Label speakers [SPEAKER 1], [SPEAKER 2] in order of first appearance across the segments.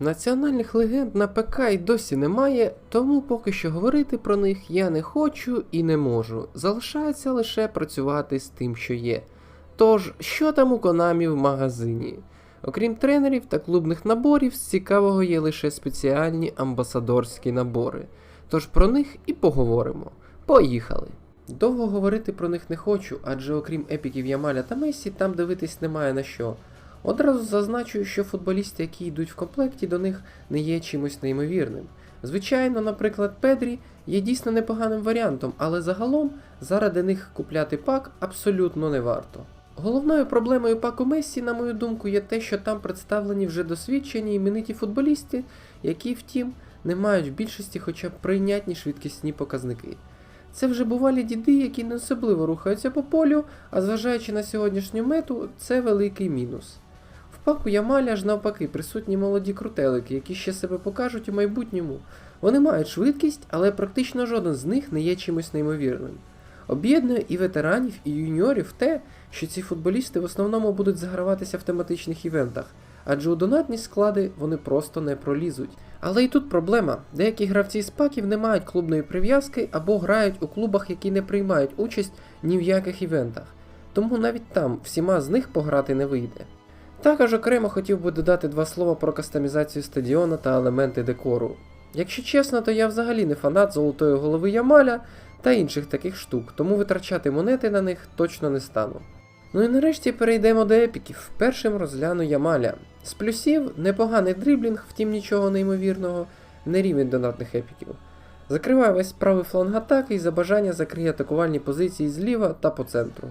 [SPEAKER 1] Національних легенд на ПК й досі немає, тому поки що говорити про них я не хочу і не можу. Залишається лише працювати з тим, що є. Тож, що там у Konami в магазині? Окрім тренерів та клубних наборів, з цікавого є лише спеціальні амбасадорські набори. Тож про них і поговоримо. Поїхали! Довго говорити про них не хочу, адже окрім епіків Ямаля та Месі, там дивитись немає на що. Одразу зазначу, що футболісти, які йдуть в комплекті, до них не є чимось неймовірним. Звичайно, наприклад, Педрі є дійсно непоганим варіантом, але загалом заради них купляти пак абсолютно не варто. Головною проблемою паку Мессі, на мою думку, є те, що там представлені вже досвідчені імениті футболісти, які, втім, не мають в більшості хоча б прийнятні швидкісні показники. Це вже бувалі діди, які не особливо рухаються по полю, а зважаючи на сьогоднішню мету, це великий мінус. Паку Ямаля ж навпаки присутні молоді крутелики, які ще себе покажуть у майбутньому. Вони мають швидкість, але практично жоден з них не є чимось неймовірним. Об'єднує і ветеранів, і юніорів те, що ці футболісти в основному будуть заграватися в тематичних івентах, адже у донатні склади вони просто не пролізуть. Але і тут проблема: деякі гравці з паків не мають клубної прив'язки або грають у клубах, які не приймають участь ні в яких івентах, тому навіть там всіма з них пограти не вийде. Також окремо хотів би додати два слова про кастомізацію стадіона та елементи декору. Якщо чесно, то я взагалі не фанат золотої голови Ямаля та інших таких штук, тому витрачати монети на них точно не стану. Ну і нарешті перейдемо до епіків. Першим розгляну Ямаля. З плюсів непоганий дриблінг, втім нічого неймовірного, не рівень донатних епіків. Закриває весь правий фланг атаки і за бажання закриє атакувальні позиції зліва та по центру.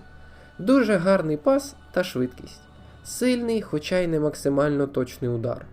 [SPEAKER 1] Дуже гарний пас та швидкість. Сильний, хоча й не максимально точний удар.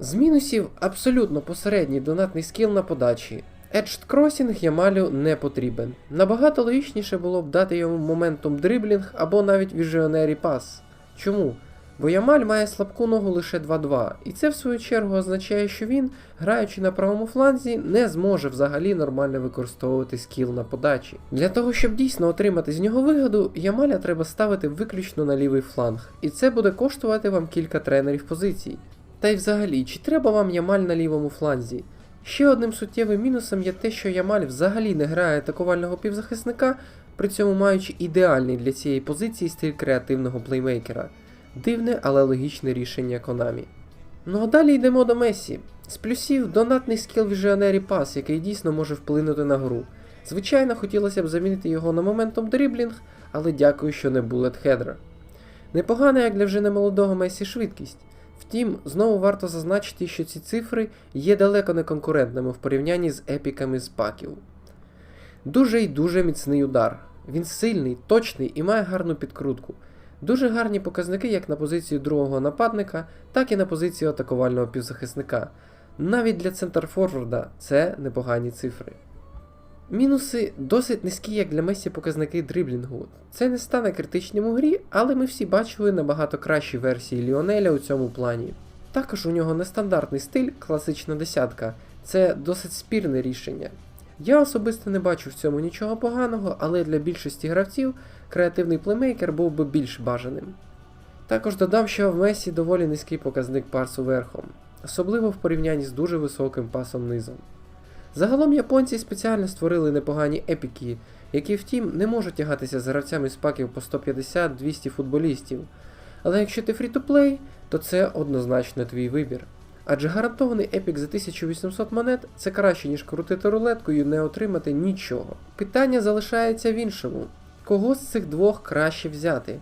[SPEAKER 1] З мінусів абсолютно посередній донатний скіл на подачі. Edged Crossing Ямалю не потрібен. Набагато логічніше було б дати йому моментом дриблінг або навіть віжіонері пас. Чому? Бо Ямаль має слабку ногу лише 2-2, і це в свою чергу означає, що він, граючи на правому фланзі, не зможе взагалі нормально використовувати скіл на подачі. Для того, щоб дійсно отримати з нього вигоду, Ямаля треба ставити виключно на лівий фланг, і це буде коштувати вам кілька тренерів позицій. Та й взагалі, чи треба вам Ямаль на лівому фланзі? Ще одним суттєвим мінусом є те, що Ямаль взагалі не грає атакувального півзахисника, при цьому маючи ідеальний для цієї позиції стиль креативного плеймейкера. Дивне, але логічне рішення Konami. Ну а далі йдемо до Месі. З плюсів донатний скіл Visionary Pass, який дійсно може вплинути на гру. Звичайно, хотілося б замінити його на моментом дріблінг, але дякую, що не Header. Непогана, як для вже немолодого Месі швидкість. Втім, знову варто зазначити, що ці цифри є далеко не конкурентними в порівнянні з епіками з паків. Дуже й дуже міцний удар. Він сильний, точний і має гарну підкрутку. Дуже гарні показники як на позицію другого нападника, так і на позицію атакувального півзахисника. Навіть для центрфорварда це непогані цифри. Мінуси досить низькі, як для Месі показники дриблінгу. Це не стане критичним у грі, але ми всі бачили набагато кращі версії Ліонеля у цьому плані. Також у нього нестандартний стиль, класична десятка, це досить спірне рішення. Я особисто не бачу в цьому нічого поганого, але для більшості гравців креативний плеймейкер був би більш бажаним. Також додам, що в Месі доволі низький показник парсу верхом, особливо в порівнянні з дуже високим пасом низом. Загалом японці спеціально створили непогані епіки, які втім не можуть тягатися з гравцями з паків по 150-200 футболістів. Але якщо ти фрі-то-плей, то це однозначно твій вибір. Адже гарантований епік за 1800 монет це краще, ніж крутити рулеткою і не отримати нічого. Питання залишається в іншому: кого з цих двох краще взяти?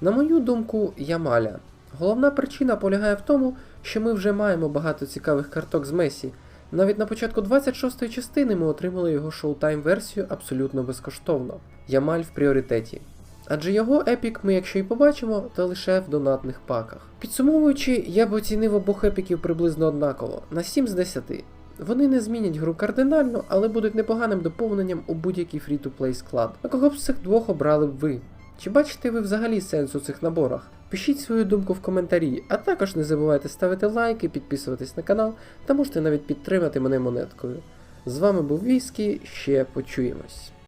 [SPEAKER 1] На мою думку, Ямаля. Головна причина полягає в тому, що ми вже маємо багато цікавих карток з Месі. Навіть на початку 26-ї частини ми отримали його шоутайм версію абсолютно безкоштовно. Ямаль в пріоритеті. Адже його епік ми, якщо і побачимо, то лише в донатних паках. Підсумовуючи, я б оцінив обох епіків приблизно однаково на 7 з 10. Вони не змінять гру кардинально, але будуть непоганим доповненням у будь-який фрі-то-плей склад. А кого б з цих двох обрали б ви? Чи бачите ви взагалі сенс у цих наборах? Пишіть свою думку в коментарі, а також не забувайте ставити лайки, підписуватись на канал та можете навіть підтримати мене монеткою. З вами був Віскі, ще почуємось.